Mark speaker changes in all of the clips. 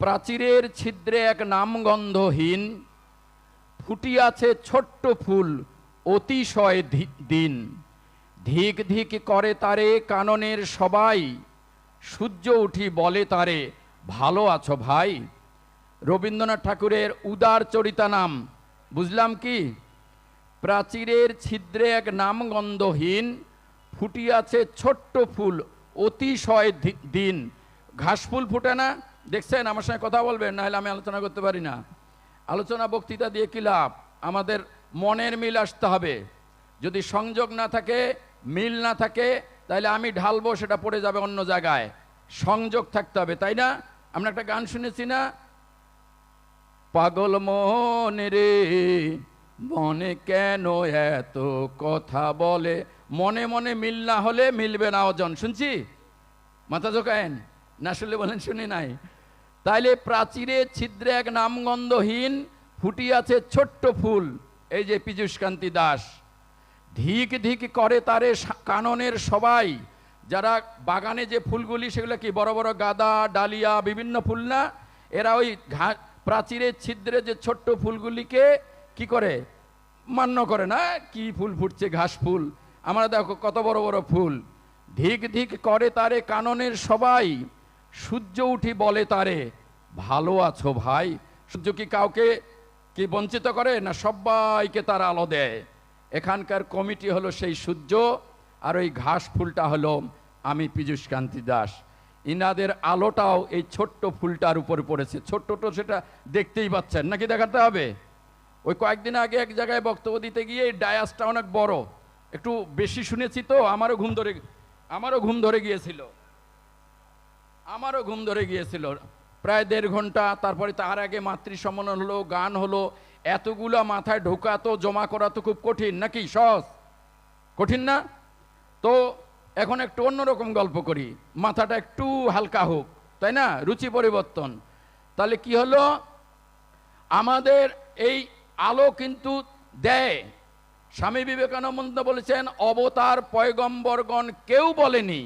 Speaker 1: প্রাচীরের ছিদ্রে এক নামগন্ধহীন, ফুটিয়াছে ছোট্ট ফুল অতিশয় দিন। ধিক ধিক করে তারে কাননের সবাই, সূর্য উঠি বলে তারে, ভালো আছো ভাই? রবীন্দ্রনাথ ঠাকুরের উদার চরিতা নাম, বুঝলাম কি? প্রাচীরের ছিদ্রে এক নামগন্ধহীন, ফুটিয়াছে ছোট্ট ফুল অতিশয় দিন। ঘাসফুল ফুটে না? দেখছেন, আমার সঙ্গে কথা বলবেন, নাহলে আমি আলোচনা করতে পারি না। আলোচনা বক্তৃতা দিয়ে কি লাভ? আমাদের মনের মিল আসতে হবে। যদি সংযোগ না থাকে, মিল না থাকে, তাহলে আমি ঢালবো, সেটা পড়ে যাবে অন্য জায়গায়। সংযোগ থাকতে হবে, তাই না? আমরা একটা গান শুনেছি না? পাগল মন রে, মনে কেন এত কথা বলে? মনে মনে মিল না হলে মিলবে না ওজন, শুনছি? মাথা ঝোকায়েন? না শুনলে বলেন, শুনি নাই। তাইলে প্রাচীরে ছিদ্রে এক নামগন্ধহীন ফুটিয়াছে ছোট্ট ফুল, এই যে পীযুষকান্তি দাস। ধিক ধিক করে তারে কাননের সবাই, যারা বাগানে যে ফুলগুলি, সেগুলো কি বড় বড় গাদা, ডালিয়া, বিভিন্ন ফুল না? এরা ওই প্রাচীরের ছিদ্রে যে ছোট্ট ফুলগুলিকে কি করে? মান্য করে না? কি ফুল ফুটছে, ঘাস ফুল? আমরা দেখো কত বড় বড় ফুল। ধিক ধিক করে তারে কাননের সবাই সূর্য উঠি বলে তারে, ভালো আছো ভাই? সূর্য কি কাউকে, কি বঞ্চিত করে না সবাইকে তার আলো দেয়? এখানকার কমিটি হলো সেই সূর্য, আর ওই ঘাস ফুলটা হলো আমি পীযুষ কান্তি দাস। ইনাদের আলোটাও এই ছোট্ট ফুলটার উপরে পড়েছে। ছোট্ট তো সেটা দেখতেই পাচ্ছেন। নাকি দেখাতে হবে? ওই কয়েকদিন আগে এক জায়গায় বক্তব্য দিতে গিয়ে এই ডায়াসটা অনেক বড়। একটু বেশি শুনেছি তো, আমারও ঘুম ধরে, আমারও ঘুম ধরে গিয়েছিল। আমারও ঘুম ধরে গিয়েছিল। প্রায় দেড় ঘণ্টা, তারপরে তার আগে মাতৃ সম্মেলন হলো, গান হলো, এতগুলা মাথায় ঢোকা তো, জমা করা তো খুব কঠিন, নাকি সহজ? কঠিন না? তো এখন একটু অন্যরকম গল্প করি। মাথাটা একটু হালকা হোক, তাই না? রুচি পরিবর্তন। তাহলে কি হলো? আমাদের এই আলো কিন্তু দেয়। স্বামী বিবেকানন্দ বলেছেন, অবতার পয়গম্বরগণ কেউ বলেনি,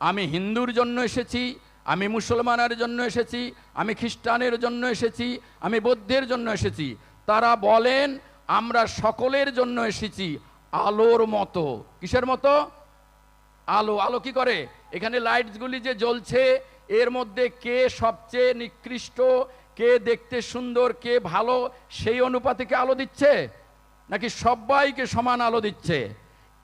Speaker 1: আমি হিন্দুর জন্য এসেছি আমি মুসলমানের জন্য এসেছি, আমি খ্রিস্টানের জন্য এসেছি, আমি বৌদ্ধের জন্য এসেছি। তারা বলেন, আমরা সকলের জন্য এসেছি আলোর মতো। কিসের মতো? আলো। আলো কি করে? এখানে লাইটসগুলি যে জ্বলছে, এর মধ্যে কে সবচেয়ে নিকৃষ্ট, কে দেখতে সুন্দর, কে ভালো, সেই অনুপাতে কে আলো দিচ্ছে? নাকি সবাইকে সমান আলো দিচ্ছে?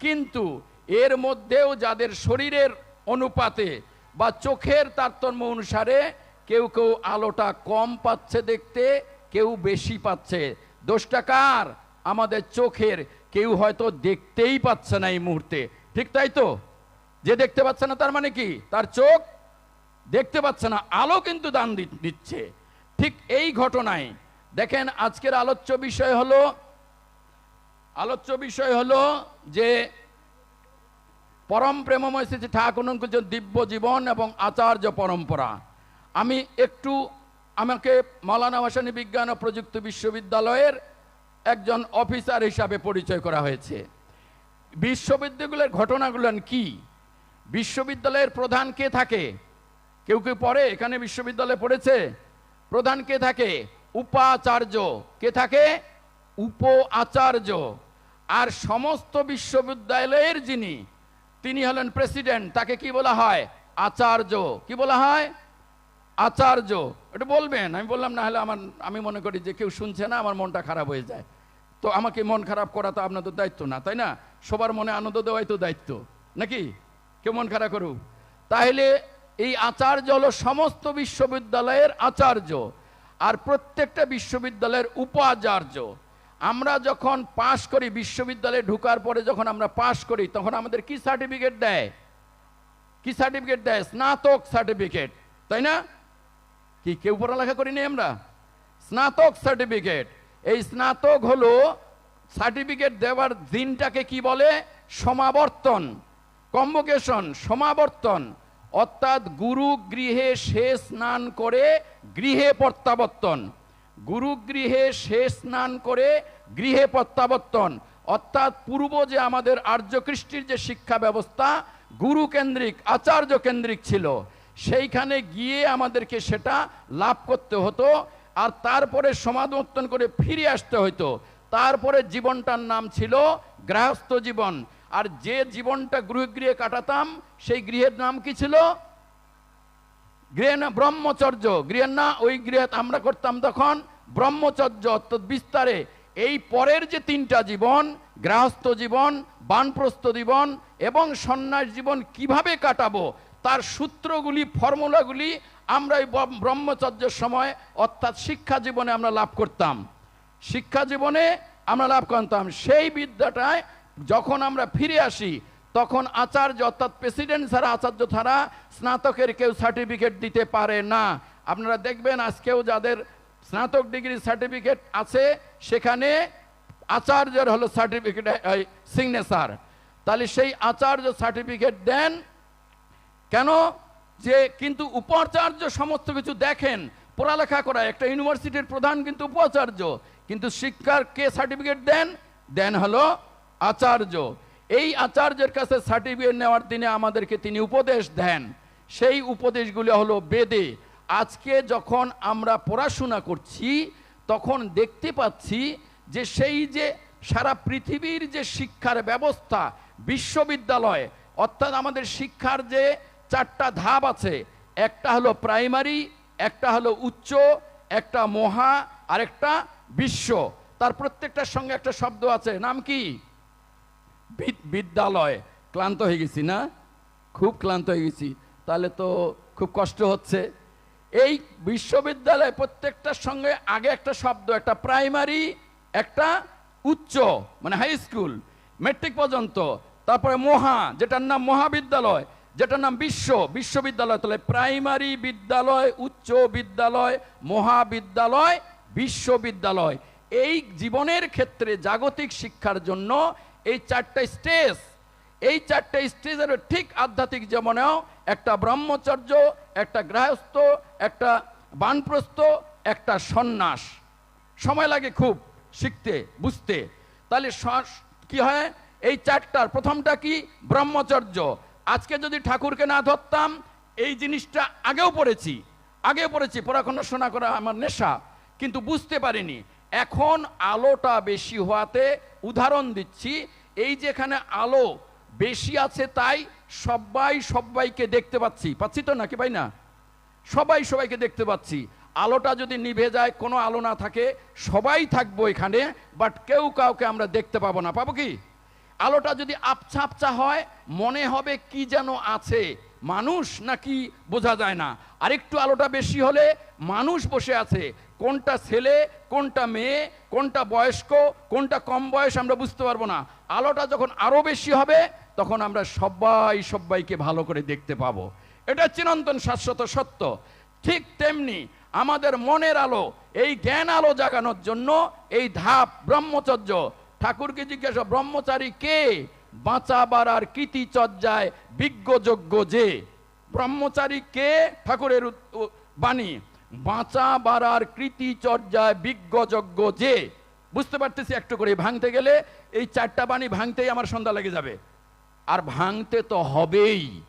Speaker 1: কিন্তু এর মধ্যেও যাদের শরীরের অনুপাতে বা চোখের তারতম্য অনুসারে কেউ কেউ আলোটা কম পাচ্ছে দেখতে, কেউ বেশি পাচ্ছে। দোষটা কার? আমাদের চোখের। কেউ হয়তো দেখতেই পাচ্ছে না এই মুহূর্তে। ঠিক তাই তো? যে দেখতে পাচ্ছে না তার মানে কি? তার চোখ দেখতে পাচ্ছে না, আলো কিন্তু দান দিচ্ছে। ঠিক এই ঘটনায়, দেখেন আজকের আলোচ্য বিষয় হলো, আলোচ্য বিষয় হলো যে পরম প্রেমময় শ্রী ঠাকুরঙ্কুজ দিব্য জীবন এবং আচার্য পরম্পরা, আমি একটু আমাকে মালানা ভাসানী বিজ্ঞান ও প্রযুক্তি বিশ্ববিদ্যালয়ের একজন অফিসার হিসাবে পরিচয় করা হয়েছে। বিশ্ববিদ্যালয়ের ঘটনাগুলো কি? বিশ্ববিদ্যালয়ের প্রধান কে থাকে? কেউ কেউ পড়ে? এখানে বিশ্ববিদ্যালয়ে পড়েছে? প্রধান কে থাকে? উপাচার্য। কে থাকে? উপ আচার্য। আর সমস্ত বিশ্ববিদ্যালয়ের যিনি তিনি হলেন প্রেসিডেন্ট, তাকে কি বলা হয়? আচার্য। কি বলা হয়? আচার্য। এটা বলবেন? আমি বললাম, না হলে আমার, আমি মনে করি যে কেউ শুনছে না, আমার মনটা খারাপ হয়ে যায়। তো আমাকে মন খারাপ করা তো আপনাদের দায়িত্ব না, তাই না? সবার মনে আনন্দ দেওয়াই তো দায়িত্ব, নাকি? কেউ মন খারাপ করুক। তাহলে এই আচার্য হলো সমস্ত বিশ্ববিদ্যালয়ের আচার্য, আর প্রত্যেকটা বিশ্ববিদ্যালয়ের উপাচার্য। আমরা যখন পাশ করি, বিশ্ববিদ্যালয়ে ঢোকার পরে যখন আমরা পাশ করি, তখন আমাদের কি সার্টিফিকেট দেয়? কি সার্টিফিকেট দেয়? স্নাতক সার্টিফিকেট, তাই না? কি, কেউ পড়ালেখা করিনি আমরা? স্নাতক সার্টিফিকেট, এই স্নাতক হলো সার্টিফিকেট দেওয়ার দিনটাকে কি বলে? সমাবর্তন কম্বোকেশন সমাবর্তন, অর্থাৎ গুরু গৃহে সে স্নান করে গৃহে প্রত্যাবর্তন। গুরুগৃহে শেষ স্নান করে গৃহে প্রত্যাবর্তন। অর্থাৎ পূর্ব যে আমাদের আর্য কৃষ্টির যে শিক্ষা ব্যবস্থা, গুরু কেন্দ্রিক, আচার্য কেন্দ্রিক ছিল, সেইখানে গিয়ে আমাদেরকে সেটা লাভ করতে হতো, আর তারপরে সমাবর্তন করে ফিরে আসতে হতো তারপরে জীবনটার নাম ছিল গৃহস্থ জীবন। আর যে জীবনটা গৃহ গৃহে কাটাতাম, সেই গৃহের নাম কি ছিল? গৃহে না ব্রহ্মচর্য গৃহের না ওই গৃহে আমরা করতাম তখন ব্রহ্মচর্য, অর্থাৎ বিস্তারে। এই পরের যে তিনটা জীবন, গৃহস্থ জীবন, বানপ্রস্থ জীবন এবং সন্ন্যাস জীবন কীভাবে কাটাবো, তার সূত্রগুলি, ফর্মুলাগুলি আমরা এই ব্রহ্মচর্যের সময়, অর্থাৎ শিক্ষা জীবনে আমরা লাভ করতাম। শিক্ষা জীবনে আমরা লাভ করতাম। সেই বিদ্যাটায় যখন আমরা ফিরে আসি তখন আচার্য অর্থাৎ প্রেসিডেন্ট ছাড়া আচার্য ছাড়া স্নাতকের কেউ সার্টিফিকেট দিতে পারে না। আপনারা দেখবেন আজকেও যাদের স্নাতক ডিগ্রি সার্টিফিকেট আছে, সেখানে আচার্যের হলো সার্টিফিকেট সিগনেচার। তাহলে সেই আচার্য সার্টিফিকেট দেন। কেন? যে কিন্তু উপাচার্য সমস্ত কিছু দেখেন, পড়ালেখা করা একটা ইউনিভার্সিটির প্রধান কিন্তু উপাচার্য, কিন্তু শিক্ষার কে সার্টিফিকেট দেন? দেন হলো আচার্য। এই আচার্যের কাছে সার্টিফিকেট নেওয়ার দিনে আমাদেরকে তিনি উপদেশ দেন। সেই উপদেশগুলো হলো বেদে, আজকে যখন আমরা পড়াশোনা করছি, তখন দেখতে পাচ্ছি যে সেই যে সারা পৃথিবীর যে শিক্ষার ব্যবস্থা, বিশ্ববিদ্যালয়, অর্থাৎ আমাদের শিক্ষার যে চারটা ধাপ আছে, একটা হলো প্রাইমারি, একটা হলো উচ্চ, একটা মহা আর একটা বিশ্ব। তার প্রত্যেকটার সঙ্গে একটা শব্দ আছে, নাম কি? বিদ্যালয়, ক্লান্ত হয়ে গেছি, না? খুব ক্লান্ত হয়ে গেছি। তাহলে তো খুব কষ্ট হচ্ছে। এই বিশ্ববিদ্যালয় প্রত্যেকটার সঙ্গে আগে একটা শব্দ, একটা প্রাইমারি, একটা উচ্চ মানে হাই স্কুল, মেট্রিক পর্যন্ত। তারপরে মহা, যেটার নাম মহাবিদ্যালয়, যেটার নাম বিশ্ব, বিশ্ববিদ্যালয়, তাহলে প্রাইমারি বিদ্যালয়, উচ্চ বিদ্যালয়, মহাবিদ্যালয়, বিশ্ববিদ্যালয়। এই জীবনের ক্ষেত্রে জাগতিক শিক্ষার জন্য এই চারটা স্টেজ, এই চারটে স্টেজের ঠিক আধ্যাত্মিক জীবনেও একটা ব্রহ্মচর্য, একটা গৃহস্থ, একটা বানপ্রস্থ, একটা সন্ন্যাস। সময় লাগে খুব শিখতে, বুঝতে। তাহলে কি হয়? এই চারটার প্রথমটা কি? ব্রহ্মচর্য। আজকে যদি ঠাকুরকে না ধরতাম, এই জিনিসটা আগেও পড়েছি। আগেও পড়েছি পড়াশোনা শোনা করা আমার নেশা, কিন্তু বুঝতে পারিনি। এখন আলোটা বেশি হওয়াতে উদাহরণ দিচ্ছি এই যেখানে আলো বেশি আছে তাই সবাই সবাইকে দেখতে পাচ্ছি। পাচ্ছি তো নাকি ভাই না? সবাই সবাইকে দেখতে পাচ্ছি। আলোটা যদি নিভে যায়, কোনো আলো না থাকে, সবাই থাকব এখানে বাট কেউ কাউকে আমরা দেখতে পাবো না। পাবো কি? আলোটা যদি আপছা আপচা হয়, মনে হবে কি যেন আছে। মানুষ নাকি বোঝা যায় না। আরেকটু আলোটা বেশি হলে মানুষ বসে আছে। কোনটা ছেলে, কোনটা মেয়ে, কোনটা বয়স্ক, কোনটা কম বয়স আমরা বুঝতে পারব না। আলোটা যখন আরও বেশি হবে, তখন আমরা সবাই সবাইকে ভালো করে দেখতে পাবো। এটা চিরন্তন শাশ্বত সত্য। ঠিক তেমনি আমাদের মনের আলো, এই জ্ঞান আলো জাগানোর জন্য এই ধাপ ব্রহ্মচর্য। ঠাকুরকে জিজ্ঞাসা, ব্রহ্মচারী কে? বাঁচাবার আর কৃতি চর্যায় বিজ্ঞযোগ্য যে? ব্রহ্মচারী কে? ঠাকুরের বাণী। বাঁচা বাড়ার কৃতি চর্যায় বিজ্ঞযোগ্য যে, বুঝতে পারতেছি একটু করে, ভাঙতে গেলে এই চারটা বাণী ভাঙতেই আমার সন্ধ্যা লেগে যাবে। আর ভাঙতে তো হবেই।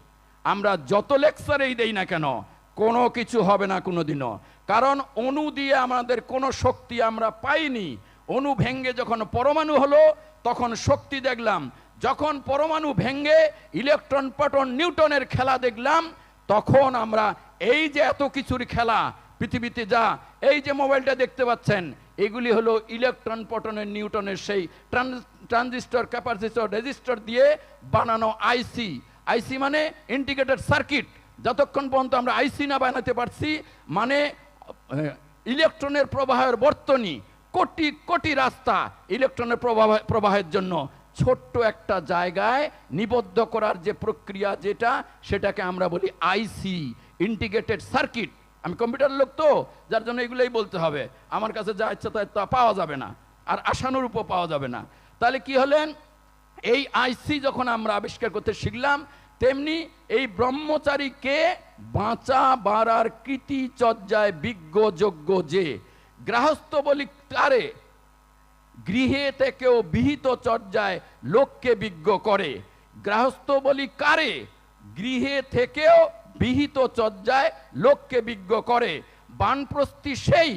Speaker 1: আমরা যত লেকচারেই দেই না কেন, কোনো কিছু হবে না কোনোদিনও। কারণ অণু দিয়ে আমাদের কোনো শক্তি আমরা পাইনি। অণু ভেঙ্গে যখন পরমাণু হলো, তখন শক্তি দেখলাম। যখন পরমাণু ভেঙ্গে ইলেকট্রন প্রোটন নিউটনের খেলা দেখলাম, তখন আমরা এই যে এত কিছুর খেলা পৃথিবীতে যা, এই যে মোবাইলটা দেখতে পাচ্ছেন, এগুলি হলো ইলেকট্রন পটনের নিউটনের সেই ট্রানজিস্টর, ক্যাপাসিটর, রেজিস্টর দিয়ে বানানো আইসি আইসি মানে ইন্টিগ্রেটেড সার্কিট। যতক্ষণ পর্যন্ত আমরা আইসি না বানাতে পারছি মানে ইলেকট্রনের প্রবাহের বর্তনী, কোটি কোটি রাস্তা ইলেকট্রনের প্রবাহ, প্রবাহের জন্য ছোট্ট একটা জায়গায় নিবদ্ধ করার যে প্রক্রিয়া যেটা, সেটাকে আমরা বলি আইসি ইন্টিগ্রেটেড সার্কিট। আমি কম্পিউটার লোক তো, যার জন্য এগুলোই বলতে হবে। আমার কাছে যা ইচ্ছা তাই তা পাওয়া যাবে না, আর আশানুরূপও পাওয়া যাবে না। তাহলে কি হলেন? এই আইসি যখন আমরা আবিষ্কার করতে শিখলাম, তেমনি এই ব্রহ্মচারীকে বাঁচা বাড়ার কৃতি চর্যায় বিজ্ঞ বিজ্ঞযোগ্য যে গৃহস্থ বলি কারে? গৃহে থেকেও বিহিত চর্যায় লোককে বিজ্ঞ করে। গৃহস্থ বলি কারে? গৃহে থেকেও বিহিত চর্যায় লোককে বিজ্ঞ করে। বানপ্রস্থি সেই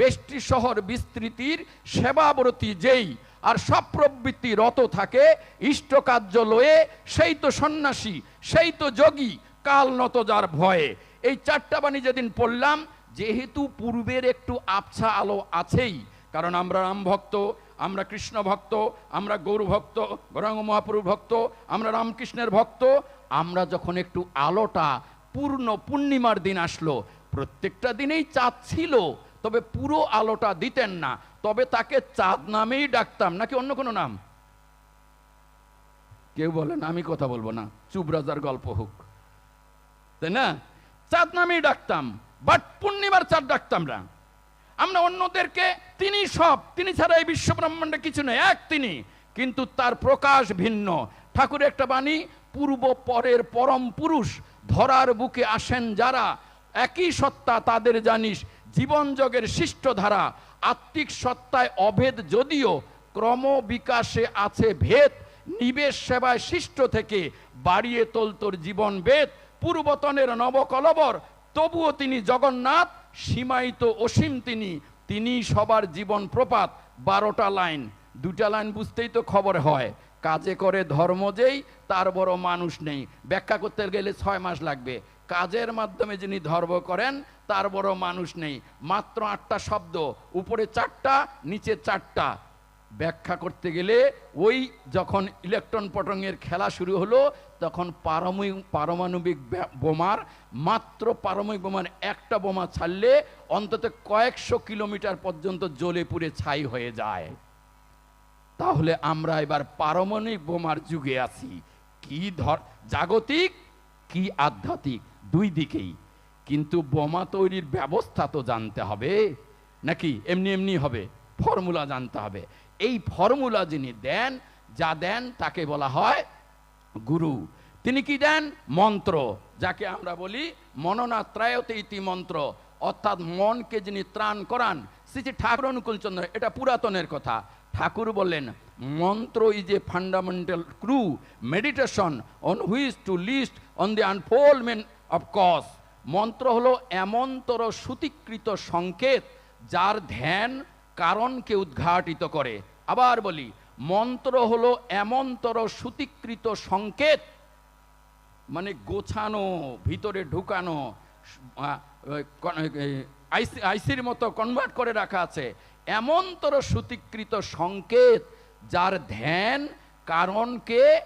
Speaker 1: বেষ্টি শহর বিস্তৃতির সেবাব্রতী যেই। আর সব প্রবৃত্তি রত থাকে ইষ্টকার্য লয়ে, সেই তো সন্ন্যাসী, সেই তো যোগী, কাল নত যার ভয়ে। এই চারটা বাণী যেদিন পড়লাম, যেহেতু পূর্বের একটু আবছা আলো আছেই, কারণ আমরা রাম ভক্ত, আমরা কৃষ্ণ ভক্ত, আমরা গৌর ভক্ত, গৌরাঙ্গ মহাপ্রভু ভক্ত, আমরা রামকৃষ্ণের ভক্ত, আমরা যখন একটু আলোটা পূর্ণ পূর্ণিমার দিন আসলো। প্রত্যেকটা দিনেই চাঁদ ছিল, তবে পুরো আলোটা দিতেন না। তবে তাকে চাঁদ নামেই ডাকতাম। নাকি অন্য কোনো নাম? কেউ বলেন আমি কথা বলব না। চুপ রাজার গল্প হোক। তাই না? চাঁদ নামেই ডাকতাম, বাট পূর্ণিমার চাঁদ ডাকতাম না। আমরা অন্যদেরকে, তিনি সব, তিনি ছাড়া এই বিশ্ব ব্রহ্মাণ্ডে কিছু নেই, এক তিনি। কিন্তু তার প্রকাশ ভিন্ন। ঠাকুরের একটা বাণী পূর্ব পরের পরম পুরুষ ধরার বুকে আসেন যারা, একই সত্তা তাদের জানিস, জীবন জগের সৃষ্ট ধারা আত্মিক সত্তায় অভেদ যদিও ক্রম বিকাশে আছে ভেদ, নিবেশ সেবায় সৃষ্ট থেকে বাড়িয়ে তোল তোর জীবন বেদ, পূর্বতনের নবকলবর, তবুও তিনি জগন্নাথ, সীমায়িত অসীম তিনি তিনি সবার জীবন প্রপাত, বারোটা লাইন। দুটা লাইন বুঝতেই তো খবর হয়। কাজে করে ধর্ম যেই, তার বড় মানুষ নেই। ব্যাখ্যা করতে গেলে ছয় মাস লাগবে। কাজের মাধ্যমে যিনি ধর্ম করেন, তার বড় মানুষ নেই। মাত্র আটটা শব্দ, উপরে চারটা, নিচে চারটা। ব্যাখ্যা করতে গেলে ওই যখন ইলেকট্রন পটঙ্গের খেলা শুরু হলো, তখন পারমাণবিক পারমাণবিক বোমার, মাত্র পারমাণবিক বোমার একটা বোমা ছাড়লে অন্তত কয়েকশো কিলোমিটার পর্যন্ত জ্বলে পুড়ে ছাই হয়ে যায়। তাহলে আমরা এবার পারমাণবিক বোমার যুগে আছি। কি ধর জাগতিক, কি আধ্যাত্মিক, দুই দিকেই। কিন্তু বোমা তৈরির ব্যবস্থা তো জানতে হবে। নাকি এমনি এমনি হবে? ফর্মুলা জানতে হবে। এই ফর্মুলা যিনি দেন, যা দেন তাকে বলা হয় গুরু। তিনি কি দেন? মন্ত্র, যাকে আমরা বলি মননাত্রায়তে ইতি মন্ত্র। অর্থাৎ মনকে যিনি ত্রাণ করান শ্রী ঠাকুর অনুকূল চন্দ্র এটা পুরাতনের কথা। ঠাকুর বললেন, mantra is a fundamental clue meditation on which to list on the unfoldment of cause মন্ত্র হলো এমনতর সুতিকৃত সংকেত যার ধ্যান কারণকে উদ্ঘাটিত করে। আবার বলি, মন্ত্র হলো এমনতর সুতিকৃত সংকেত মানে গোছানো, ভিতরে ঢুকানো আইসির মতো কনভার্ট করে রাখা আছে। এমনতর সুতিকৃত সংকেত যার ধ্যান কারণকে,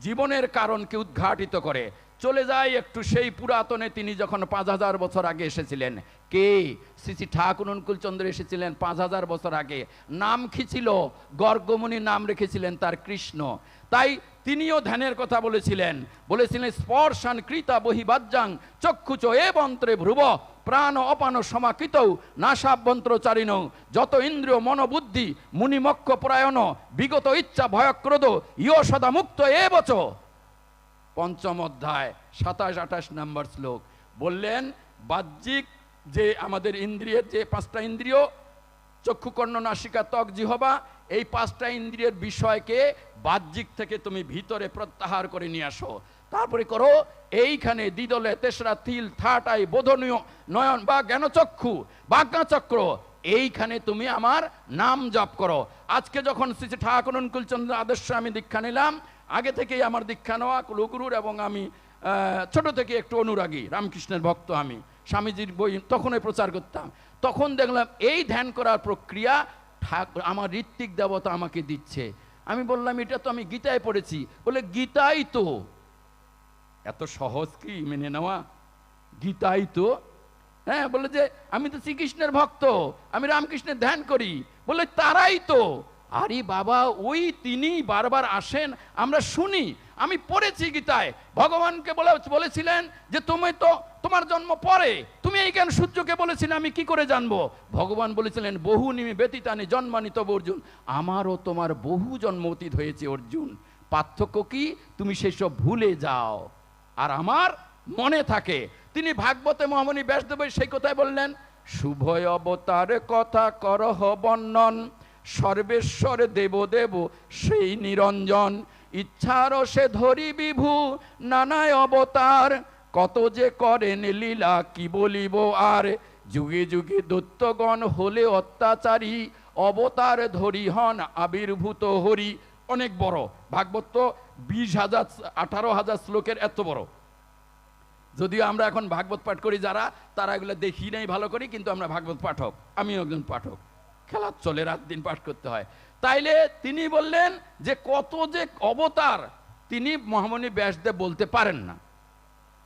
Speaker 1: জীবনের কারণকে উদ্ঘাটিত করে। চলে যায় একটু সেই পুরাতনে তিনি যখন পাঁচ হাজার বছর আগে এসেছিলেন। কে? শ্রী শ্রী ঠাকুর অনুকূল চন্দ্র এসেছিলেন পাঁচ হাজার বছর আগে। নাম কি ছিল? গর্গমণি নাম রেখেছিলেন তার কৃষ্ণ। তাই তিনিও ধ্যানের কথা বলেছিলেন। বলেছিলেন, স্পর্শান কৃতা বহিবাজ্যাং চক্ষুচ এ মন্ত্রে ভ্রুব প্রাণ অপান সমাকৃত নাশাভ্যন্তরচারিণ যত ইন্দ্রিয় মনোবুদ্ধি, মুনিমক্ষ পরায়ণ, বিগত ইচ্ছা ভয়ক্রোধ, ইয় সদা মুক্ত এ বচ। পঞ্চম অধ্যায়, সাতাশ আঠাশ নম্বর শ্লোক। বললেন, বাহ্যিক যে আমাদের ইন্দ্রিয়ের যে পাঁচটা ইন্দ্রিয়, চক্ষুকর্ণ, নাসিকা, ত্বক, জিহবা, এই পাঁচটা ইন্দ্রিয়ের বিষয়কে বাহ্যিক থেকে তুমি ভিতরে প্রত্যাহার করে নিয়ে আসো। তারপরে করো, এইখানে দ্বিদলে তেসরা তিল, থাটাই, বোধনীয়, নয়ন, বা জ্ঞানচক্ষু বাজ্ঞাচক্র এইখানে তুমি আমার নাম জপ করো। আজকে যখন শ্রী ঠাকুর অনুকূলচন্দ্র আদর্শ আমি দীক্ষা নিলাম, আগে থেকেই আমার দীক্ষা নেওয়া কুলগুরুর এবং আমি ছোট থেকে একটু অনুরাগী, রামকৃষ্ণের ভক্ত আমি। স্বামীজির বই তখনই প্রচার করতাম। তখন দেখলাম এই ধ্যান করার প্রক্রিয়া ঠাক- আমার ঋত্বিক দেবতা আমাকে দিচ্ছে। আমি বললাম, এটা তো আমি গীতায় পড়েছি। বলে, গীতাই তো। এত সহজ কি মেনে নেওয়া? গীতাই তো হ্যাঁ বলে যে, আমি তো শ্রীকৃষ্ণের ভক্ত, আমি রামকৃষ্ণের ধ্যান করি। বলে তারাই তো। আরে বাবা, ওই তিনি বারবার আসেন, আমরা শুনি। আমি পড়েছি গীতায়, ভগবানকে বলে, বলেছিলেন যে, তুমি তো, তোমার জন্ম পরে, তুমি এই জ্ঞান সূর্যকে বলেছিলে, আমি কি করে জানব? ভগবান বলেছিলেন, বহু নিমি ব্যতীতানি জন্মানি তব অর্জুন। আমারও তোমার বহু জন্ম অতীত হয়েছে অর্জুন। পার্থক্য কি? তুমি সেসব ভুলে যাও। আর আমার মনে থাকে। তিনি ভাগবতে মহামণি ব্যাসদেবের সেই কথাই বললেন শুভয় অবতার কথা করহ বর্ণন, সর্বেশ্বর দেব দেব সেই নিরঞ্জন। ইচ্ছার সে ধরি বিভু, নানায় অবতার। কত যে করেন লীলা, কি বলিব আর? যুগে যুগে দৈত্যগণ হলে অত্যাচারী, অবতার ধরি হন আবির্ভূত হরি। অনেক বড়। ভাগবত বিশ হাজার, আঠারো হাজার শ্লোকের এত বড়। যদিও আমরা এখন ভাগবত পাঠ করি যারা, তারা এগুলো দেখি নাই ভালো করি, কিন্তু আমরা ভাগবত পাঠক। আমিও একজন পাঠক। খেলা চলে, রাত দিন পাঠ করতে হয়। তাইলে তিনি বললেন যে কত যে অবতার তিনি মহামণি ব্যাসদেব বলতে পারেন না।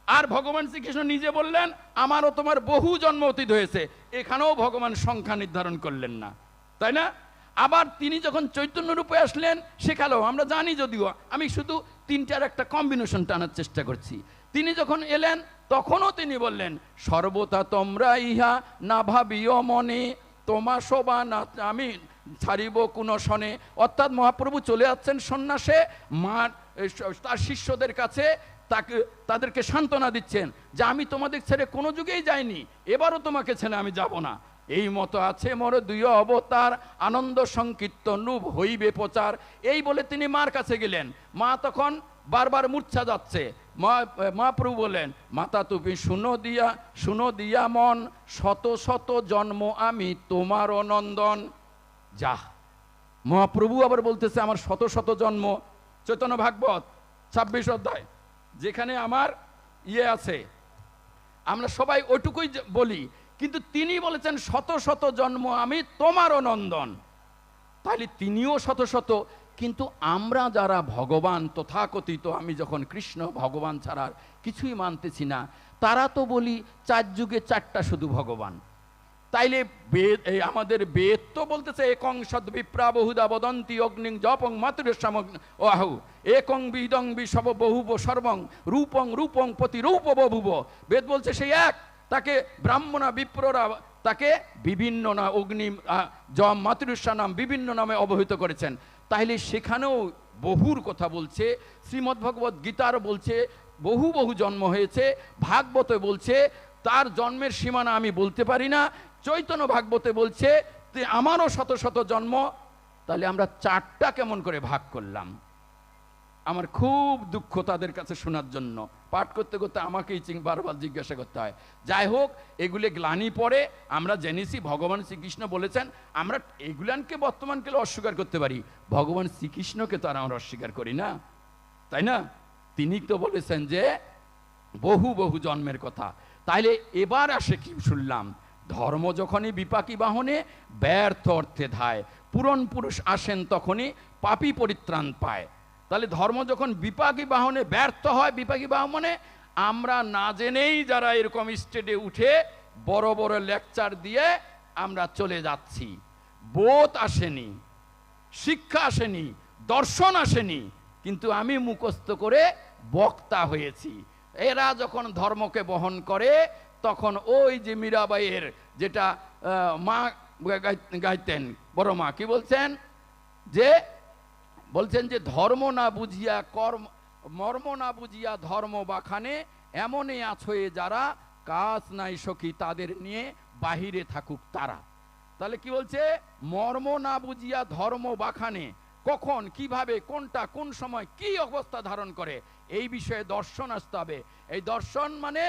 Speaker 1: আর ভগবান শ্রীকৃষ্ণ নিজে বললেন, আমারও তোমার বহু জন্ম অতীত হয়েছে, এখানেও ভগবান সংখ্যা নির্ধারণ করলেন না। তাই না? আবার তিনি যখন চৈতন্য রূপে আসলেন সেখানেও আমরা জানি যদিও, আমি শুধু তিনটার একটা কম্বিনেশন টানার চেষ্টা করছি। তিনি যখন এলেন, তখনও তিনি বললেন সর্বতা তোমরা ইহা না ভাবিও মনে, তোমা শোভা না, আমি ছাড়িব কোনো শনে। অর্থাৎ মহাপ্রভু চলে যাচ্ছেন সন্ন্যাসে, মা তার শিষ্যদের কাছে তাকে, তাদেরকে সান্ত্বনা দিচ্ছেন যে, আমি তোমাদের ছেড়ে কোনো যুগেই যাইনি, এবারও তোমাকে ছেড়ে আমি যাব না। এই মতো আছে মর দুই অবতার, আনন্দ সংকীর্তন রূপ হইবে প্রচার। এই বলে তিনি মার কাছে গেলেন। মা তখন বারবার মূর্ছা যাচ্ছে। মহাপ্রভু বলেন, মাতা তুমি শুনো দিয়া শুনো দিয়া মন, শত শত জন্ম আমি তোমার নন্দন। যা মহাপ্রভু আবার বলতেছে, আমার শত শত জন্ম। চৈতন্য ভাগবত, ছাব্বিশ অধ্যায়, যেখানে আমার ইয়ে আছে। আমরা সবাই ওইটুকুই বলি। কিন্তু তিনি বলেছেন, শত শত জন্ম আমি তোমারও নন্দন। তাহলে তিনিও শত শত, কিন্তু আমরা যারা ভগবান তথাকথিত, আমি যখন কৃষ্ণ ভগবান ছাড়া কিছুই মানতেছি না, তারা তো বলি, চার যুগে চারটা শুধু ভগবান। তাইলে বেদ, এই আমাদের বেদ তো বলতেছে, একং সদ বিপ্রা বহুদা বদন্তি অগ্নিং জপং মাতুরের সামগ আহু, একং বিদং বিশব বহুব সর্বং রূপং রূপং প্রতি রূপ বহুব বেদ বলছে সেই এক। তাকে ব্রাহ্মণা, বিপ্ররা তাকে বিভিন্ন না অগ্নি জম মাতৃষা নাম বিভিন্ন নামে অবহিত করেছেন। তাহলে সেখানেও বহুর কথা বলছে শ্রীমদ্ ভগবত গীতার বলছে, বহু বহু জন্ম হয়েছে, ভাগবতে বলছে, তার জন্মের সীমানা আমি বলতে পারি না, চৈতন্য ভাগবতে বলছে আমারও শত শত জন্ম তাহলে আমরা চারটা কেমন করে ভাগ করলাম? আমার খুব দুঃখ তাদের কাছে শোনার জন্য। পাঠ করতে করতে আমাকেই চিং, বারবার জিজ্ঞাসা করতে হয়। যাই হোক, এগুলি গ্লানি পরে আমরা জেনেছি, ভগবান শ্রীকৃষ্ণ বলেছেন, আমরা এগুলানকে বর্তমানকে অস্বীকার করতে পারি। ভগবান শ্রীকৃষ্ণকে তো আর আমরা অস্বীকার করি না। তাই না? তিনি তো বলেছেন যে, বহু বহু জন্মের কথা। তাইলে এবার আসে কি শুনলাম? ধর্ম যখনই বিপাকী বাহনে ব্যর্থ অর্থে ধায়। পুরন পুরুষ আসেন তখনই পাপি পরিত্রাণ পায়। তাহলে ধর্ম যখন বিপাকী বাহনে ব্যর্থ হয়, বিপাকী বাহনে আমরা না জেনেই যারা এরকম স্টেডে উঠে বড় বড় লেকচার দিয়ে আমরা চলে যাচ্ছি। বোধ আসেনি, শিক্ষা আসেনি, দর্শন আসেনি, কিন্তু আমি মুখস্থ করে বক্তা হয়েছি। এরা যখন ধর্মকে বহন করে, তখন ওই যে মীরাবাইয়ের যেটা মা গাই- গাইতেন, বড় মা, কি বলছেন? যে বলছেন যে ধর্ম না বুঝিয়া কর্ম, মর্ম না বুঝিয়া ধর্ম বাখানে এমনই আছয়ে যারা কাজ নাই সখী, তাদের নিয়ে বাহিরে থাকুক তারা। তাহলে কি বলছে? মর্ম না বুঝিয়া ধর্ম বাখানে কখন, কীভাবে, কোনটা, কোন সময়, কি অবস্থা ধারণ করে? এই বিষয়ে দর্শন আসতে হবে। এই দর্শন মানে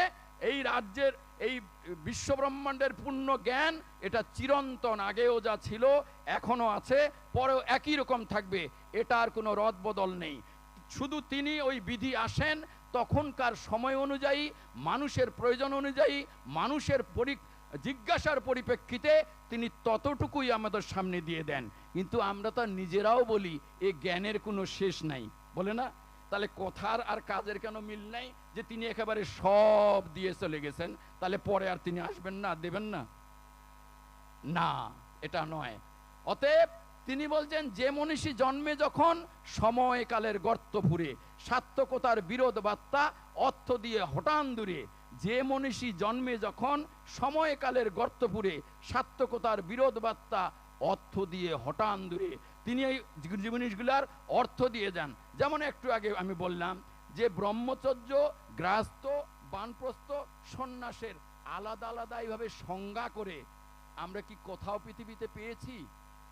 Speaker 1: এই রাজ্যের এই বিশ্বব্রহ্মাণ্ডের পূর্ণ জ্ঞান, এটা চিরন্তন, আগেও যা ছিল এখনও আছে, পরেও একই রকম থাকবে এটার কোনো রদ বদল নেই। শুধু তিনি ওই বিধি আসেন, তখনকার সময় অনুযায়ী, মানুষের প্রয়োজন অনুযায়ী, মানুষের পরি, জিজ্ঞাসার পরিপ্রেক্ষিতে তিনি ততটুকুই আমাদের সামনে দিয়ে দেন। কিন্তু আমরা তো নিজেরাও বলি, এ জ্ঞানের কোনো শেষ নাই। বলে না? তাহলে কথার আর কাজের কেন মিল নাই? যে তিনি একেবারে সব দিয়ে চলে গেছেন, তাহলে পরে আর তিনি আসবেন না, দেবেন না? না, এটা নয়। অতএব তিনি বলছেন, যে মনীষী জন্মে যখন সময়কালের গর্ত ফুরে সার্থকতার বিরোধ বার্তা, অর্থ দিয়ে হঠান দূরে, যে মনীষী জন্মে যখন সময়কালের গর্ত ফুরে সাত্তকতার বিরোধ বার্তা, অর্থ দিয়ে হঠান দূরে তিনি এই জিনিসগুলার অর্থ দিয়ে যান। যেমন একটু আগে আমি বললাম যে ব্রহ্মচর্য গ্রাস্ত বানপ্রস্থ সন্ন্যাসের আলাদা আলাদা এইভাবে সংজ্ঞা করে আমরা কি কোথাও পৃথিবীতে পেয়েছি?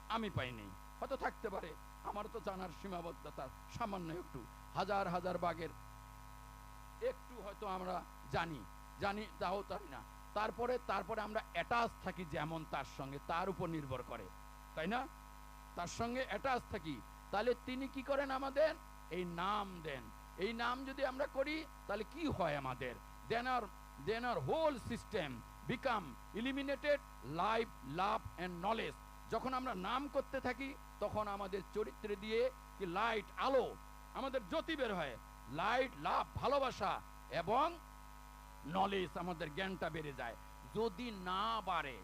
Speaker 1: আমি পাইনি। হয়তো থাকতে পারে। আমার তো জানার সীমাবদ্ধতা সামান্য একটু। হাজার হাজার বাগের একটু হয়তো আমরা জানি। জানি, তাও তাই না। তারপরে তারপরে আমরা অ্যাটাচ থাকি যেমন তার সঙ্গে। তার উপর নির্ভর করে। তাই না? তার সঙ্গে অ্যাটাচ থাকি। তাহলে তিনি কি করেন আমাদের? এই নাম দেন। এই নাম যদি আমরা করি, তাহলে কি হয় আমাদের? Then R then R whole system become eliminated life love and knowledge যখন আমরা নাম করতে থাকি, তখন আমাদের চরিত্রে দিয়ে কি লাইট আলো আমাদের জ্যোতি বের হয়। লাইট লাভ ভালোবাসা এবং নলেজ আমাদের জ্ঞানটা বেড়ে যায়। যদি না বাড়ে,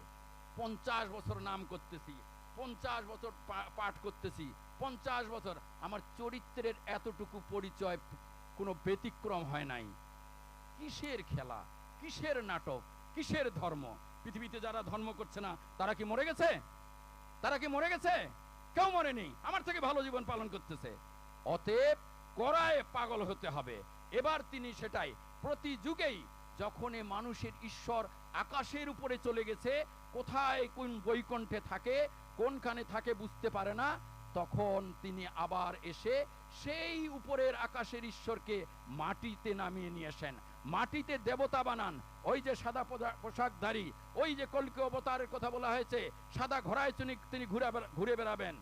Speaker 1: পঞ্চাশ বছর নাম করতেছি পঞ্চাশ বছর পাঠ করতেছি। পঞ্চাশ বছর আমার চরিত্রের এতটুকু পরিচয় কোনো ব্যতিক্রম হয় নাই। কিসের খেলা? কিসের নাটক? কিসের ধর্ম? পৃথিবীতে যারা ধর্ম করছে না, তারা কি মরে গেছে? তারা কি মরে গেছে? কেউ মরেনি। আমার থেকে ভালো জীবন পালন করতেছে। অতএব করায় পাগল হতে হবে। এবার তিনি সেটাই। প্রতি যুগেই যখন এ মানুষের ঈশ্বর আকাশের উপরে চলে গেছে, কোথায় কোন বৈকণ্ঠে থাকে কোনখানে থাকে বুঝতে পারে না, তখন তিনি আবার এসে সেই উপরের আকাশের ঈশ্বরকে মাটিতে নামিয়ে নিয়ে আসেন। মাটিতে দেবতা বানান। ওই যে সাদা পোশাকধারী, ওই যে কলকি অবতারের কথা বলা হয়েছে, সাদা ঘোড়ায় তিনি তিনি ঘুরে ঘুরে বেড়াবেন।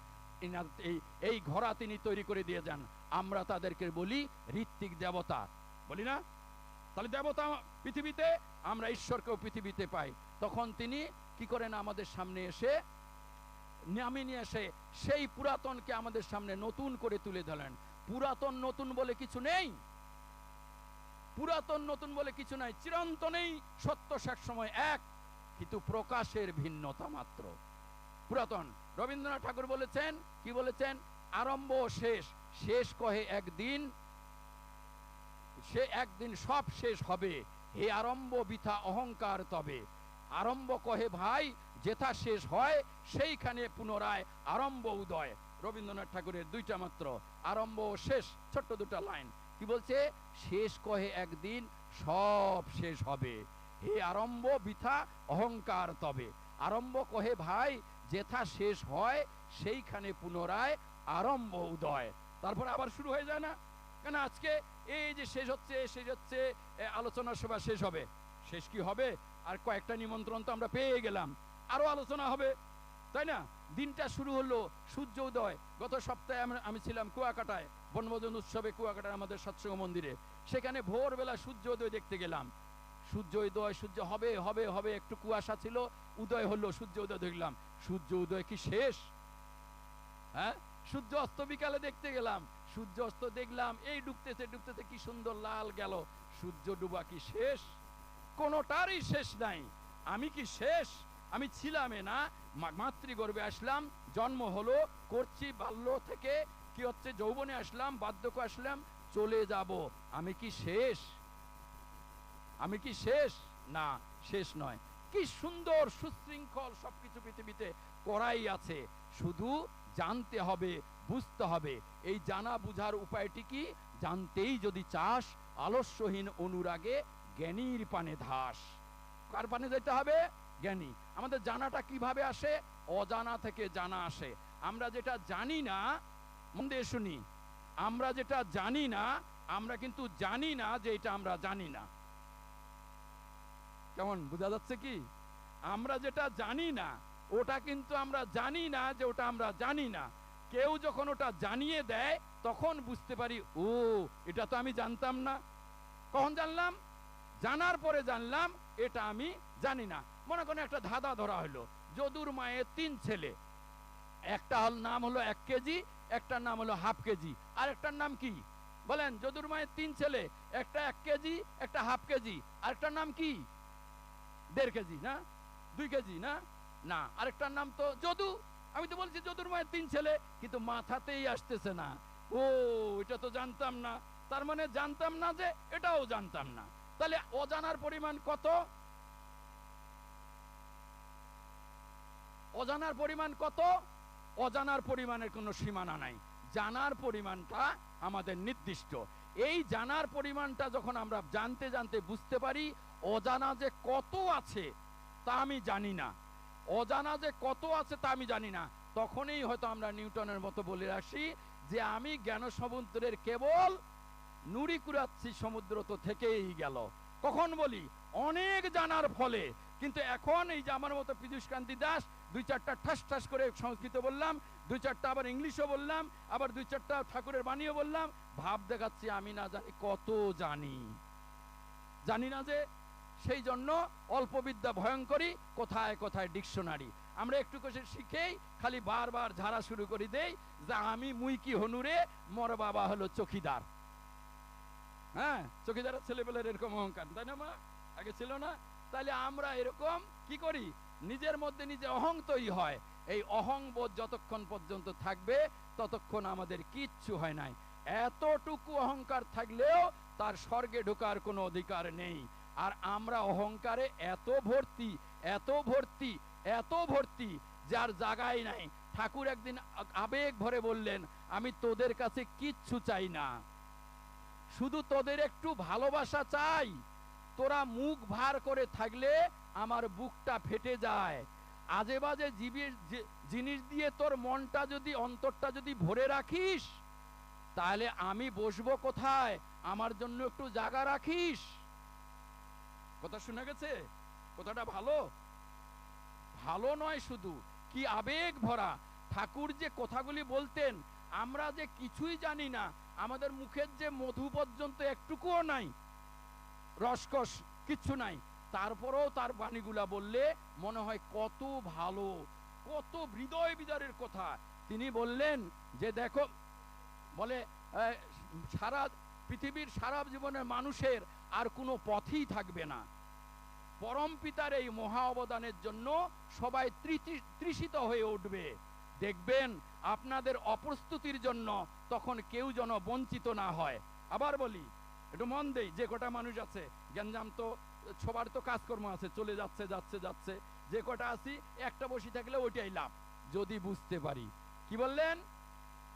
Speaker 1: এই এই ঘোড়া তিনি তৈরি করে দিয়ে যান। আমরা তাদেরকে বলি ঋত্বিক দেবতা। বলি না? তাহলে দেবতা পৃথিবীতে, আমরা ঈশ্বরকেও পৃথিবীতে পাই। তখন তিনি কি করেন? আমাদের সামনে এসে নামে নিয়ে এসে সেই পুরাতনকে আমাদের সামনে নতুন করে তুলে ধরেন পুরাতন নতুন বলে কিছু নেই। পুরাতন নতুন বলে কিছু নাই চিরন্তনেই সত্য শেষ সময় এক, কিন্তু প্রকাশের ভিন্নতা মাত্র। পুরাতন, রবীন্দ্রনাথ ঠাকুর বলেছেন, কি বলেছেন? আরম্ভ শেষ শেষ কহে একদিন, সে একদিন সব শেষ হবে। হে আরম্ভ বিথা অহংকার তবে। আরম্ভ কহে ভাই যেথা শেষ হয়, সেইখানে পুনরায় আরম্ভ উদয়। রবীন্দ্রনাথ ঠাকুরের দুইটা মাত্র, আরম্ভ শেষ, ছোট্ট দুটা লাইন। কি বলছে? শেষ কহে একদিন, সব শেষ হবে। হে আরম্ভ বিথা, অহংকার তবে। আরম্ভ কহে ভাই, যেথা শেষ হয়, সেইখানে পুনরায় আরম্ভ উদয়। তারপরে আবার শুরু হয়ে যায় না? কেন আজকে? এই যে শেষ হচ্ছে শেষ হচ্ছে আলোচনা সভা শেষ হবে। শেষ কি হবে? আর কয়েকটা নিমন্ত্রণ তো আমরা পেয়ে গেলাম। আরও আলোচনা হবে, তাই না? দিনটা শুরু হলো সূর্য উদয়। গত সপ্তাহে আমি ছিলাম কুয়াকাটায়, বনভোজন উৎসবে কুয়াকাটায় আমাদের সৎসঙ্গ মন্দিরে। সেখানে ভোরবেলা সূর্য উদয় দেখতে গেলাম। সূর্য উদয়, সূর্য হবে হবে হবে, একটু কুয়াশা ছিল, উদয় হলো, সূর্য উদয় দেখলাম। সূর্য উদয় কি শেষ? হ্যাঁ? সূর্য অস্ত বিকালে দেখতে গেলাম। সূর্য অস্ত দেখলাম, এই ডুবতেছে ডুবতেছে, কি সুন্দর লাল গেল। সূর্য ডুবা কি শেষ? কোনোটারই শেষ নাই। আমি কি শেষ? আমি ছিলামে না মাতৃগর্ভে আসলাম, জন্ম হলো, করছি, বাল্য থেকে কি হচ্ছে, যৌবনে আসলাম, বার্ধক্য আসলাম, চলে যাব। আমি কি শেষ? আমি কি শেষ? না, শেষ নয়। কি সুন্দর, সুশৃঙ্খল সবকিছু পৃথিবীতে করাই আছে। শুধু জানতে হবে, বুঝতে হবে। এই জানা বুঝার উপায়টি কি? জানতেই যদি চাস, আলস্যহীন অনুরাগে জ্ঞানীর পানে ধাস। কার পানে যেতে হবে? জ্ঞানী। আমাদের জানাটা কীভাবে আসে? অজানা থেকে জানা আসে। আমরা যেটা জানি না, মন দিয়ে শুনি। আমরা যেটা জানি না, আমরা কিন্তু জানি না যে এটা আমরা জানি না। কেমন? বোঝা যাচ্ছে কি? আমরা যেটা জানি না, ওটা কিন্তু আমরা জানি না যে ওটা আমরা জানি না। কেউ যখন ওটা জানিয়ে দেয়, তখন বুঝতে পারি, ও, এটা তো আমি জানতাম না। কখন জানলাম? জানার পরে জানলাম, এটা আমি জানি না। মনে করেন একটা ধাঁধা ধরা হলো। যদুর মায়ের তিন ছেলে। একটা হল নাম হলো এক কেজি, একটার নাম হলো হাফ কেজি। আর একটার নাম কি? বলেন, যদুর মায়ের তিন ছেলে, একটা এক কেজি, একটা হাফ কেজি। আরেকটার নাম কি? দেড় কেজি, না? দুই কেজি, না? না। আরেকটার নাম তো যদু। আমি তো বলছি যদুর মায়ের তিন ছেলে, কিন্তু মাথাতেই আসতেছে না। ও, এটা তো জানতাম না। তার মানে জানতাম না যে, এটাও জানতাম না। তাহলে অজানার পরিমাণ কত? অজানার পরিমাণ কত? অজানার পরিমাণের কোনো সীমানা নাই। জানার পরিমাণটা আমাদের নির্দিষ্ট। এই জানার পরিমাণটা যখন আমরা জানতে জানতে বুঝতে পারি, অজানা যে কত আছে তা আমি জানি না। অজানা যে কত আছে তা আমি জানি না। তখনই হয়তো আমরা নিউটনের মতো বলে আসি যে আমি জ্ঞান সমুদ্রের কেবল নুড়ি কুড়াচ্ছি, সমুদ্র তো থেকেই গেল। কখন বলি? অনেক জানার ফলে। কিন্তু এখন এই যে আমার মতো পীযুষ কান্তি দাস দুই চারটা ঠাস ঠাস করে সংস্কৃত বললাম, দুই চারটা আবার ইংলিশও বললাম, আবার দুই চারটা ঠাকুরের বাণীও বললাম, ভাব দেখাচ্ছি আমি না জানি, কত জানি। জানি না যে সেই জন্য অল্প বিদ্যা ভয়ঙ্করী, কোথায় কোথায় ডিকশনারি। আমরা একটু করে শিখেই খালি বারবার ঝাড়া শুরু করে দেই, যে আমি মুই কি হনুরে মোর বাবা হলো চকিদার। হ্যাঁ চকিদারের ছেলেপেলের এরকম অহংকার, তাই না মা? আগে ছিল না তাহলে আমরা এরকম কি করি? নিজের মধ্যে নিজে অহং তৈরি হয়। এই অহং বোধ যতক্ষণ পর্যন্ত থাকবে, ততক্ষণ আমাদের কিচ্ছু হয় নাই। এতটুকু অহংকার থাকলেও তার স্বর্গে ঢোকার কোনো অধিকার নেই। আর আমরা অহংকারে এত ভর্তি এত ভর্তি এত ভর্তি, যার জায়গায় নাই। ঠাকুর একদিন আবেগ ভরে বললেন, আমি তোদের কাছে কিচ্ছু চাই না। শুধু তোদের একটু ভালোবাসা চাই। তোরা মুখ ভার করে থাকলে আমার বুকটা ফেটে যায়। আজে বাজে জীবের জিনিস দিয়ে তোর মনটা যদি, অন্তরটা যদি ভরে রাখিস, তাহলে আমি বসবো কোথায়? আমার জন্য একটু জায়গা রাখিস। কথা শোনা গেছে? কথাটা ভালো? ভালো নয় শুধু, কি আবেগ ভরা। ঠাকুর যে কথাগুলি বলতেন, আমরা যে কিছুই জানি না, আমাদের মুখের যে মধু পর্যন্ত একটুকুও নাই। রসকস, কিচ্ছু নাই। তারপরেও তার বাণীগুলা বললে মনে হয় কত ভালো, কত হৃদয় বিদারের কথা। তিনি বললেন যে দেখো, বলে সারা পৃথিবীর সারা জীবনের মানুষের আর কোনো পথই থাকবে না। পরম পিতার এই মহা অবদানের জন্য সবাই তৃষিত হয়ে উঠবে। দেখবেন আপনাদের অপ্রস্তুতির জন্য তখন কেউ যেন বঞ্চিত না হয়। আবার বলি একটু মন দেই, যে কটা মানুষ আছে, গ্যাঞ্জাম তো, সবার তো কাজকর্ম আছে, চলে যাচ্ছে যাচ্ছে যাচ্ছে। যে কটা আছি, একটা বসে থাকলে ওইটাই লাভ, যদি বুঝতে পারি। কি বললেন?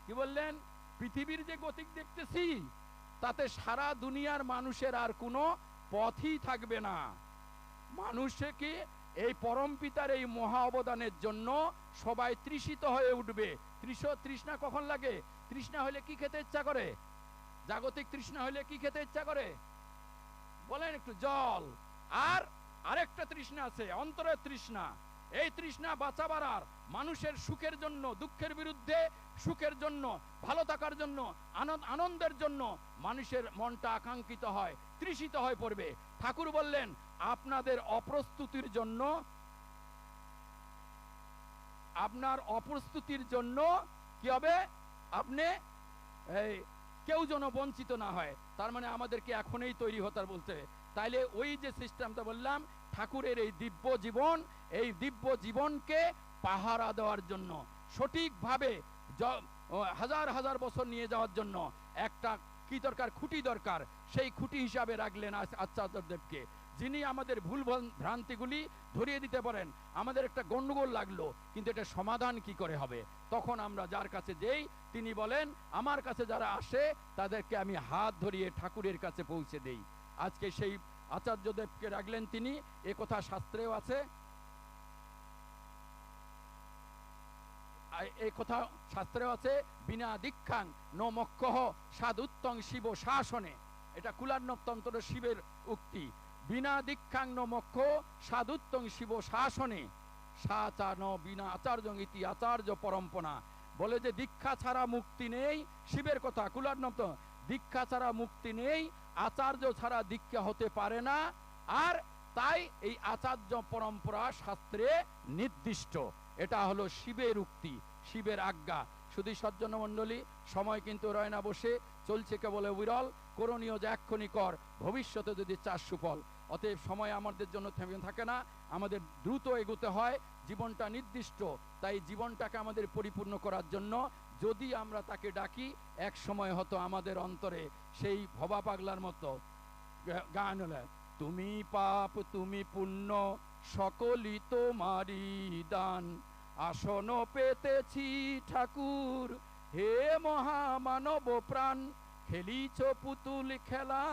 Speaker 1: কি বললেন? পৃথিবীর যে গতিক দেখতেছি, তাতে সারা দুনিয়ার মানুষের আর কোনো পথই থাকবে না। মানুষকে এই পরম পিতার এই মহা অবদানের জন্য সবাই তৃষিত হয়ে উঠবে? তৃষ, তৃষ্ণা কখন লাগে? তৃষ্ণা হলে কি খেতে ইচ্ছা করে? জাগতিক তৃষ্ণা হলে কি খেতে ইচ্ছা করে? বলেন একটু জল। আর আরেকটা তৃষ্ণা আছে, অন্তরের তৃষ্ণা। এই তৃষ্ণা বাঁচাবার আর মানুষের সুখের জন্য, দুঃখের বিরুদ্ধে সুখের জন্য, ভালো থাকার জন্য আনন্দের জন্য মানুষের মনটা আকাঙ্ক্ষিত হয়, তৃষিত হয়ে পড়বে। ঠাকুর বললেন, আপনাদের অপ্রস্তুতির জন্য, আপনার অপ্রস্তুতির জন্য কি হবে? আপনি এই কেউ যেন বঞ্চিত না হয়। তার মানে আমাদেরকে এখনই তৈরি হতার বলতে তাইলে ওই যে সিস্টেমটা বললাম, ঠাকুরের এই দিব্য জীবন, এই দিব্য জীবনকে পাহারা দেওয়ার জন্য, সঠিকভাবে হাজার হাজার বছর নিয়ে যাওয়ার জন্য একটা কি দরকার? খুঁটি দরকার। সেই খুঁটি হিসাবে রাখলেন আচ- আচার্যদেবকে যিনি আমাদের ভুল ভ্রান্তিগুলি ধরিয়ে দিতে পারেন, আমাদের একটা গন্ডগোল লাগল, কিন্তু এটা সমাধান কি করে হবে? তখন আমরা যার কাছে যেই, তিনি বলেন, আমার কাছে যারা আসে, তাদেরকে আমি হাত ধরিয়ে ঠাকুরের কাছে পৌঁছে দেই। আজকে সেই আচার্যদেবকে রাখলেন তিনি। এ কথা শাস্ত্রেও আছে। এই কথা শাস্ত্রেও আছে, বিনা দীক্ষাং ন মক্ষহ সাদুত্তং শিব শাসনে। এটা কুলার্ণতন্ত্র শিবের উক্তি। বিনা দীক্ষাং ন মক্ষ সাদুত্তং শিব শাসনে। সাচার বিনা আচার্য ইতি আচার্য পরম্পনা। বলে যে দীক্ষা ছাড়া মুক্তি নেই শিবের কথা কুলার্ণত দীক্ষা ছাড়া মুক্তি নেই, আচার্য ছাড়া দীক্ষা হতে পারে না। আর তাই এই আচার্য পরম্পরা শাস্ত্রে নির্দিষ্ট। এটা হলো শিবের উক্তি, শিবের আজ্ঞা। শুধু সজ্জন মণ্ডলী সময় কিন্তু রয় না বসে, চলছে কেবল বিরল করণীয় যে এক্ষণি কর, ভবিষ্যতে যদি চার সুফল। অতএব সময় আমাদের জন্য থেমে থাকে না। আমাদের দ্রুত এগোতে হয়। জীবনটা নির্দিষ্ট, তাই জীবনটাকে আমাদের পরিপূর্ণ করার জন্য যদি আমরা তাকে ডাকি, এক সময় হতো আমাদের অন্তরে সেই ভবা পাগলার মতো গান তুমি পাপ, তুমি পুণ্য, সকলই তোমারই দান। আসন পেতেছি ঠাকুর, হে মহামানব প্রাণ খেলিছ পুতুল খেলা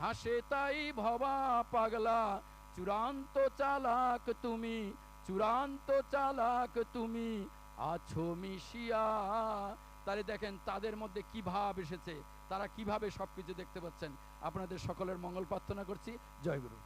Speaker 1: হাসে তাই ভবা পাগলা। চূড়ান্ত চালাক তুমি, চূড়ান্ত চালাক তুমি, আছো মিশিয়া। তাহলে দেখেন তাদের মধ্যে কি ভাব এসেছে, তারা কীভাবে সবকিছু দেখতে পাচ্ছেন? আপনাদের সকলের মঙ্গল প্রার্থনা করছি। জয় গুরু।